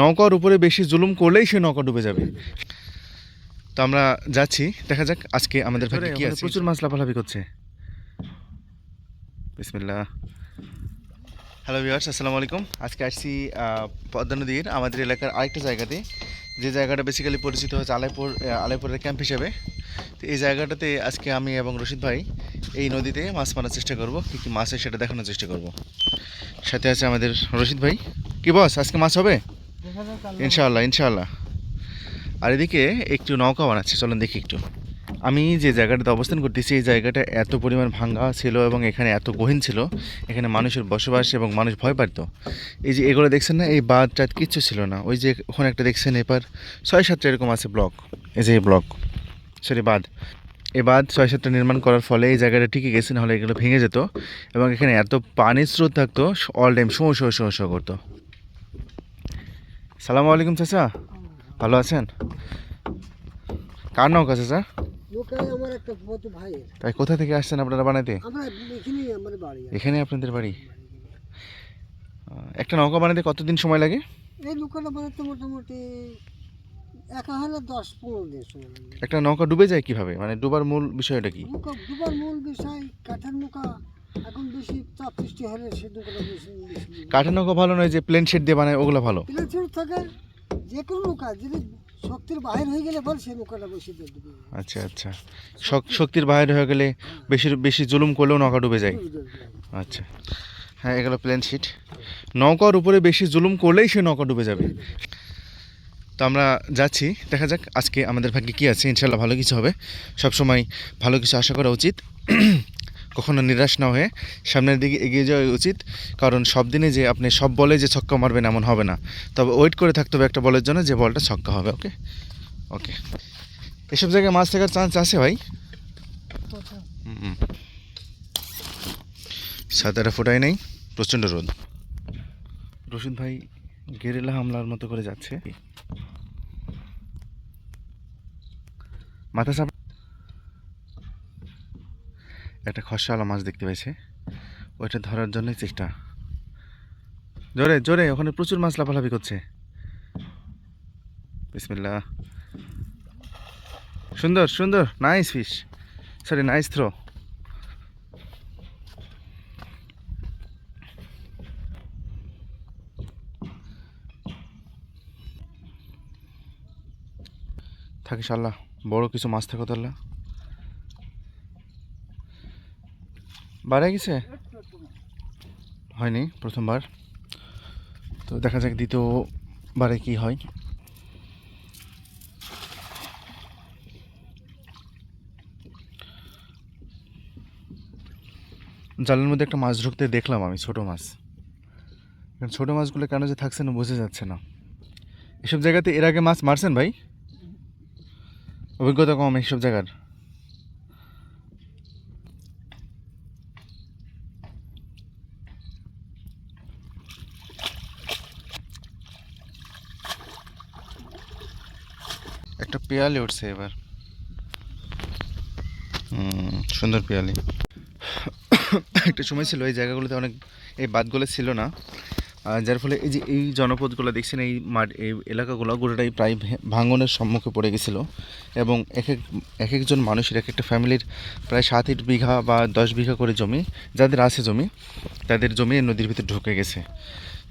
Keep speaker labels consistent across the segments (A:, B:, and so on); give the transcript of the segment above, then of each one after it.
A: নৌকার উপরে বেশি জুলুম করলেই সে নৌকা ডুবে যাবে। তো আমরা যাচ্ছি দেখা যাক আজকে আমাদের ভাগ্যে কি আছে। প্রচুর মাছ লাফালাফি করছে। বিসমিল্লাহ। হ্যালো ভিউয়ার্স আসসালামু আলাইকুম। আজকে আসছি পদ্মা নদীর আমাদের এলাকার আরেকটা জায়গাতে। যে জায়গাটা বেসিক্যালি পরিচিত হচ্ছে আলাইপুর আলাইপুরের ক্যাম্প হিসেবে। তো এই জায়গাটাতে আজকে আমি এবং রশিদ ভাই এই নদীতে মাছ মারার চেষ্টা করব কী কী মাছ সেটা দেখানোর চেষ্টা করব। সাথে আছে আমাদের রশিদ ভাই। কি বস আজকে মাছ হবে? ইনশাআল্লাহ। ইনশাল্লাহ আর এদিকে একটু নৌকা বানাচ্ছে, চলুন দেখি একটু। আমি যে জায়গাটাতে অবস্থান করতেছি, এই জায়গাটা এত পরিমাণ ভাঙ্গা ছিল এবং এখানে এত গহীন ছিল। এখানে মানুষের বসবাস এবং মানুষ ভয় পাইতো। এই যে এগুলো দেখছেন না, এই বাঁধ টাদ কিচ্ছু ছিল না। ওই যে ওখানে একটা দেখছেন এবার ছয় সাতটা এরকম আছে ব্লক। এই যে ব্লক, সরি, বাঁধ। এই বাঁধ ছয় সাতটা নির্মাণ করার ফলে এই জায়গাটা ঠিকই গেছে, নাহলে এগুলো ভেঙে যেত। এবং এখানে এত পানির স্রোত থাকতো all time show show show show করতো। সালামু আলাইকুম চাচা। ভালো আছেন? কার নৌকা চাচা? তাই কোথা থেকে আসছেন আপনারা বানাইতে। এখানে আপনাদের বাড়ি? একটা নৌকা বানাইতে কতদিন সময় লাগে?
B: এই বানাতে মোটামুটি এক হাজার দশ পনেরো দিন সময় লাগে।
A: একটা নৌকা ডুবে যায় কীভাবে? মানে ডুবার মূল বিষয়টা কি?
B: দুবার মূল বিষয় কাঠের নৌকা এখন বেশি চাপ সৃষ্টি হলে বেশি বেশি
A: কাঠের নৌকা ভালো নয় যে প্লেন শেড দিয়ে বানায় ওগুলো ভালো?
B: প্লেন ছোট থাকে যে কোনো নৌকা যদি শক্তির বাইরে হয়ে গেলে বল সে নৌকাটা বেশি ডুবে
A: আচ্ছা আচ্ছা। শক- শক্তির বাইরে হয়ে গেলে বেশি বেশি জুলুম করলেও নৌকা ডুবে যায়। আচ্ছা। হ্যাঁ এগুলো প্লেন শিট নৌকার উপরে বেশি জুলুম করলেই সে নৌকা ডুবে যাবে। তো আমরা যাচ্ছি দেখা যাক আজকে আমাদের ভাগ্যে কী আছে। ইনশাল্লাহ ভালো কিছু হবে। সবসময় ভালো কিছু আশা করা উচিত। কখনো নিরাশ না হয়ে সামনের দিকে এগিয়ে যাওয়া উচিত। কারণ সব দিনে যে আপনি সব বলে যে ছক্কা মারবেন এমন হবে না। তবে ওয়েট করে থাকতে হবে একটা বলের জন্য যে বলটা ছক্কা হবে, ওকে? ওকে। এসব জায়গায় মাছ থাকার চান্স আছে ভাই? সাঁতারা ফোটাই নেই, প্রচণ্ড রোদ। রশিদ ভাই গেরিলা হামলার মতো করে যাচ্ছে। মাথা একটা খসালা মাছ দেখতে পাইছে ওইটা ধরার জন্যই চেষ্টা। জোরে জোরে, ওখানে প্রচুর মাছ লাফালাফি করছে। বিসমিল্লা সুন্দর সুন্দর nice fish sorry nice throw থাকিস আল্লাহ বড় কিছু মাছ থাকো তাহলে। বাড়ে গেছে? হয়নি, প্রথমবার। তো দেখা যাক দ্বিতীয়বারে কি হয়। জালের মধ্যে একটা মাছ ঢুকতে দেখলাম আমি, ছোট মাছ। এখন ছোট মাছগুলো কেন যে থাকছে না বোঝা যাচ্ছে না। এসব জায়গাতে এর আগে মাছ মারছেন ভাই? অভিজ্ঞতা কম এইসব জায়গার। একটা পেয়ালি উঠছে এবার। সুন্দর পেয়ালি। একটা সময় ছিল এই জায়গাগুলোতে অনেক এই বাদগুলো ছিল না। যার ফলে এই যে এই জনপদগুলো দেখছেন এই মাঠ এই এলাকাগুলো গোটাটাই প্রায় ভাঙনের সম্মুখে পড়ে গেছিল। এবং এক এক এক একজন মানুষের এক একটা ফ্যামিলির প্রায় সাত আট বিঘা বা দশ বিঘা করে জমি যাদের আছে জমি তাদের জমি নদীর ভিতরে ঢুকে গেছে।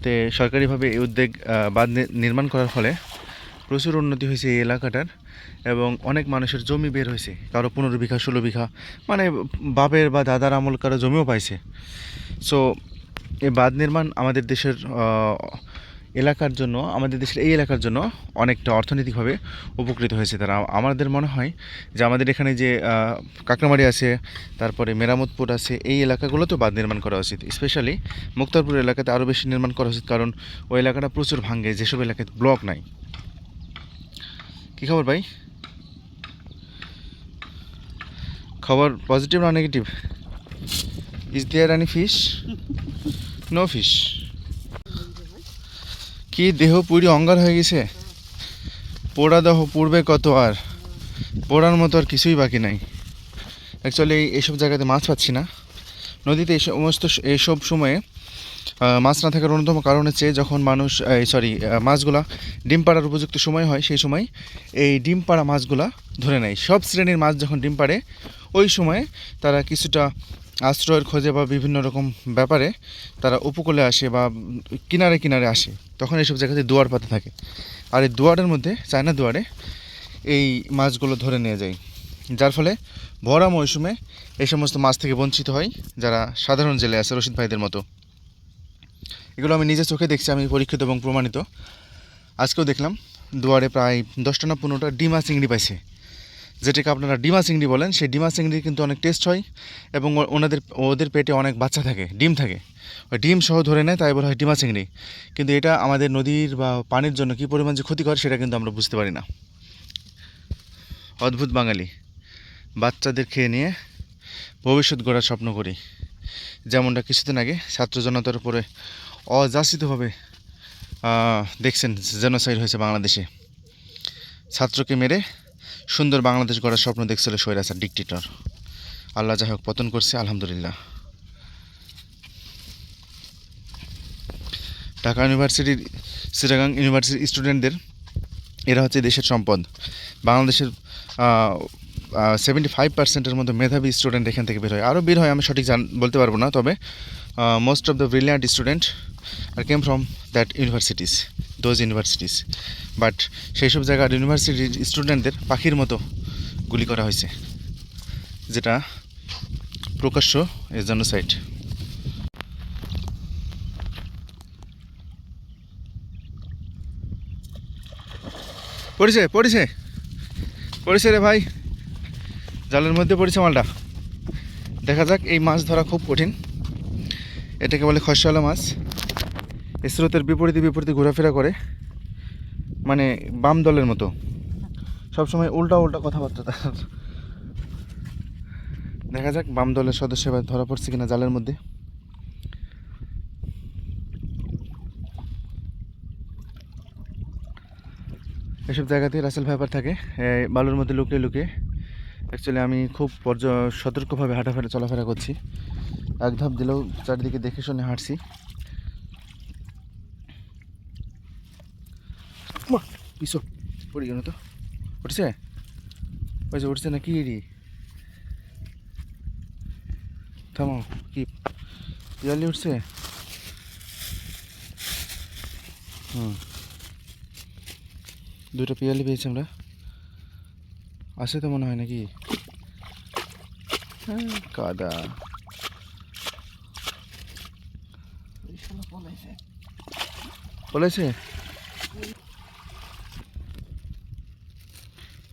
A: তো সরকারিভাবে এই উদ্যোগ বাঁধ নির্মাণ করার ফলে প্রচুর উন্নতি হয়েছে এই এলাকাটার এবং অনেক মানুষের জমি বের হয়েছে। কারও পনেরো বিঘা, ষোলো বিঘা মানে বাপের বা দাদার আমল কারও জমিও পাইছে। সো এই বাঁধ নির্মাণ আমাদের দেশের এলাকার জন্য, আমাদের দেশের এই এলাকার জন্য অনেকটা অর্থনৈতিকভাবে উপকৃত হয়েছে তারা। আমাদের মনে হয় যে আমাদের এখানে যে কাকরামারি আছে, তারপরে মেরামতপুর আছে, এই এলাকাগুলোতেও বাঁধ নির্মাণ করা উচিত। স্পেশালি মুক্তারপুর এলাকাতে আরও বেশি নির্মাণ করা উচিত, কারণ ওই এলাকাটা প্রচুর ভাঙ্গে যেসব এলাকায় ব্লক নাই। কী খবর ভাই? খবর পজিটিভ না negative is there any fish no fish কি দেহ পুরি অঙ্গার হয়ে গেছে? পোড়া দেহ পূর্বে কত আর? পোড়ার মতো আর কিছুই বাকি নাই। অ্যাকচুয়ালি এইসব জায়গাতে মাছ পাচ্ছি না। নদীতে এই সমস্ত এইসব সময়ে মাছ না থাকার অন্যতম কারণ হচ্ছে যখন মানুষ সরি মাছগুলা ডিম পাড়ার উপযুক্ত সময় হয়, সেই সময় এই ডিম পাড়া মাছগুলা ধরে নেয়। সব শ্রেণির মাছ যখন ডিম পাড়ে, ওই সময়ে তারা কিছুটা আশ্রয়ের খোঁজে বা বিভিন্ন রকম ব্যাপারে তারা উপকূলে আসে বা কিনারে কিনারে আসে, তখন এইসব জায়গাতে দুয়ার পাতা থাকে। আর এই দুয়ারের মধ্যে, চায়না দুয়ারে এই মাছগুলো ধরে নিয়ে যায়। যার ফলে ভরা মৌসুমে এই সমস্ত মাছ থেকে বঞ্চিত হয়, যারা সাধারণ জেলে আছে রশিদ ভাইদের মতো। এগুলো আমি নিজের চোখে দেখছি, আমি পরীক্ষিত এবং প্রমাণিত। আজকেও দেখলাম, দুয়ারে প্রায় দশটা না পনেরোটা ডিমা চিংড়ি পাইছে। যেটাকে আপনারা ডিমা চিংড়ি বলেন, সেই ডিমা চিংড়ি কিন্তু অনেক টেস্ট হয় এবং ওনাদের, ওদের পেটে অনেক বাচ্চা থাকে, ডিম থাকে। ওই ডিম সহ ধরে নেয়, তাই বলা হয় ডিমা চিংড়ি। কিন্তু এটা আমাদের নদীর বা পানির জন্য কী পরিমাণ যে ক্ষতিকর, সেটা কিন্তু আমরা বুঝতে পারি না। অদ্ভুত বাঙালি। বাচ্চাদের খেয়ে নিয়ে ভবিষ্যৎ গড়ার স্বপ্ন করি। যেমনটা কিছুদিন আগে ছাত্র জনতার উপরে অযাচিতভাবে দেখছেন জেনোসাইড হয়েছে বাংলাদেশে। ছাত্রকে মেরে সুন্দর বাংলাদেশ গড়ার স্বপ্ন দেখছিল স্বৈরাচার ডিকটেটর আল্লাহ যাই হোক, পতন করছে, আলহামদুলিল্লাহ। ঢাকা ইউনিভার্সিটির, চিটাগাং ইউনিভার্সিটির স্টুডেন্টদের এরা হচ্ছে দেশের সম্পদ। বাংলাদেশের সেভেন্টি ফাইভ পার্সেন্টের মতো মেধাবী স্টুডেন্ট এখান থেকে বের হয়। আরও বের হয়, আমি সঠিক জান, বলতে পারব না, তবে most of the brilliant student R came from that universities those universities but সেই সব জায়গার ইউনিভার্সিটির স্টুডেন্টদের পাখির মতো গুলি করা হয়েছে, যেটা প্রকাশ্য এ জেনোসাইড পড়েছে পড়েছে। পড়েছে রে ভাই। জালের মধ্যে পড়েছে মালটা। দেখা যাক এই মাছ ধরা খুব কঠিন। এটাকে বলে খসওয়ালা মাছ। স্রোতের বিপরীতে বিপরীতে ঘোরাফেরা করে। মানে বাম দলের মতো। সবসময় উল্টা উল্টা কথাবার্তা তার। দেখা যাক বাম দলের সদস্য এবার ধরা পড়ছে কিনা জালের মধ্যে। এসব জায়গাতেই রাসেল ভাইপার থাকে। বালুর মধ্যে লুকিয়ে লুকিয়ে। অ্যাকচুয়ালি আমি খুব পর্য, সতর্কভাবে হাঁটাফেরা, চলাফেরা করছি। এক ধাপ দিলেও চারিদিকে দেখে শুনে হাঁটছি। পিছু পড়ি গেল তো? উঠছে? ওইসে উঠছে না কি রে থামো কি? পিয়ালি উঠছে? হুম। দুটো পিয়ালি পেয়েছি আমরা। আছে তো মনে হয় নাকি? হ্যাঁ, কাদা। বলেছে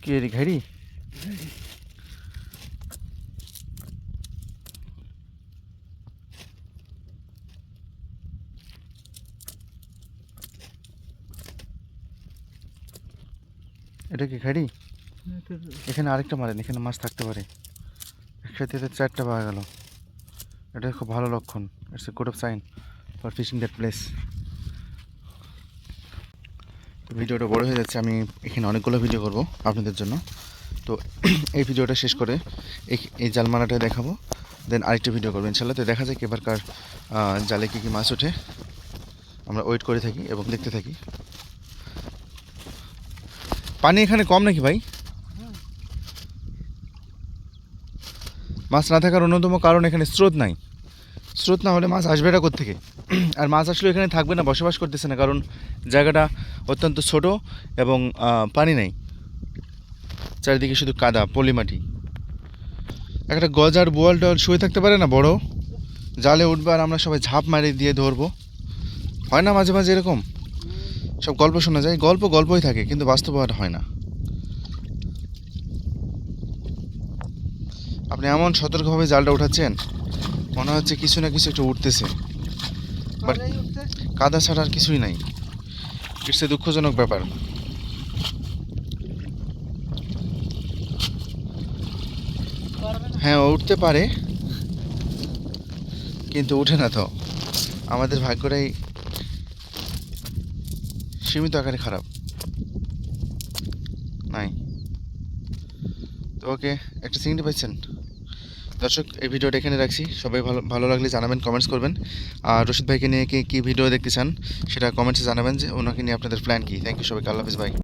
A: কি রে ঘাড়ি এটা কি ঘাড়ি এখানে আরেকটা মারেন এখানে মাছ থাকতে পারে। একসাথে চারটা পাওয়া গেল। এটা খুব ভালো লক্ষণ it's a good of sign for fishing that place ভিডিওটা বড় হয়ে যাচ্ছে, আমি এখানে অনেকগুলো ভিডিও করব আপনাদের জন্য। তো এই ভিডিওটা শেষ করে এই এই জাল দেখাবো দেন আরেকটা ভিডিও করব। ইনশাল্লাহ তো দেখা যাক এবারকার জালে কী কী মাছ ওঠে। আমরা ওয়েট করে থাকি এবং দেখতে থাকি। পানি এখানে কম নাকি ভাই? মাছ না থাকার অন্যতম কারণ এখানে স্রোত নাই। স্রোত না হলে মাছ আসবে না থেকে আর মাছ আসলে এখানে থাকবে না, বসবাস করতেছে না, কারণ জায়গাটা অত্যন্ত ছোট এবং পানি নেই। চারিদিকে শুধু কাদা পলি মাটি একটা গজার বোয়াল টোয়াল শুয়ে থাকতে পারে না, বড়। জালে উঠবে আর আমরা সবাই ঝাঁপ মারি দিয়ে ধরবো। হয় না মাঝে মাঝে এরকম? সব গল্প শোনা যায়, গল্প গল্পই থাকে, কিন্তু বাস্তবতা হয় না। আপনি এমন সতর্কভাবে জালটা উঠাচ্ছেন? মনে হচ্ছে কিছু না কিছু একটু উঠতেছে। বাট কাদা ছাড়া আর কিছুই নাই। ইটস এ দুঃখজনক ব্যাপার। হ্যাঁ উঠতে পারে। কিন্তু উঠে না তো। আমাদের ভাগ্যটাই সীমিত আকারে খারাপ। নাই। তো ওকে একটা চিংড়ি পাইছেন? দর্শক, এই ভিডিওটা এখানে রাখছি। সবাই ভালো ভালো লাগলে জানাবেন কমেন্টস করবেন। আর রশিদ ভাইকে নিয়ে কি, কী ভিডিও দেখতে চান, সেটা কমেন্টসে জানাবেন যে ওনাকে নিয়ে আপনাদের প্ল্যান কী। থ্যাংক ইউ সবাইকে, আল্লাহ হাফিজ ভাই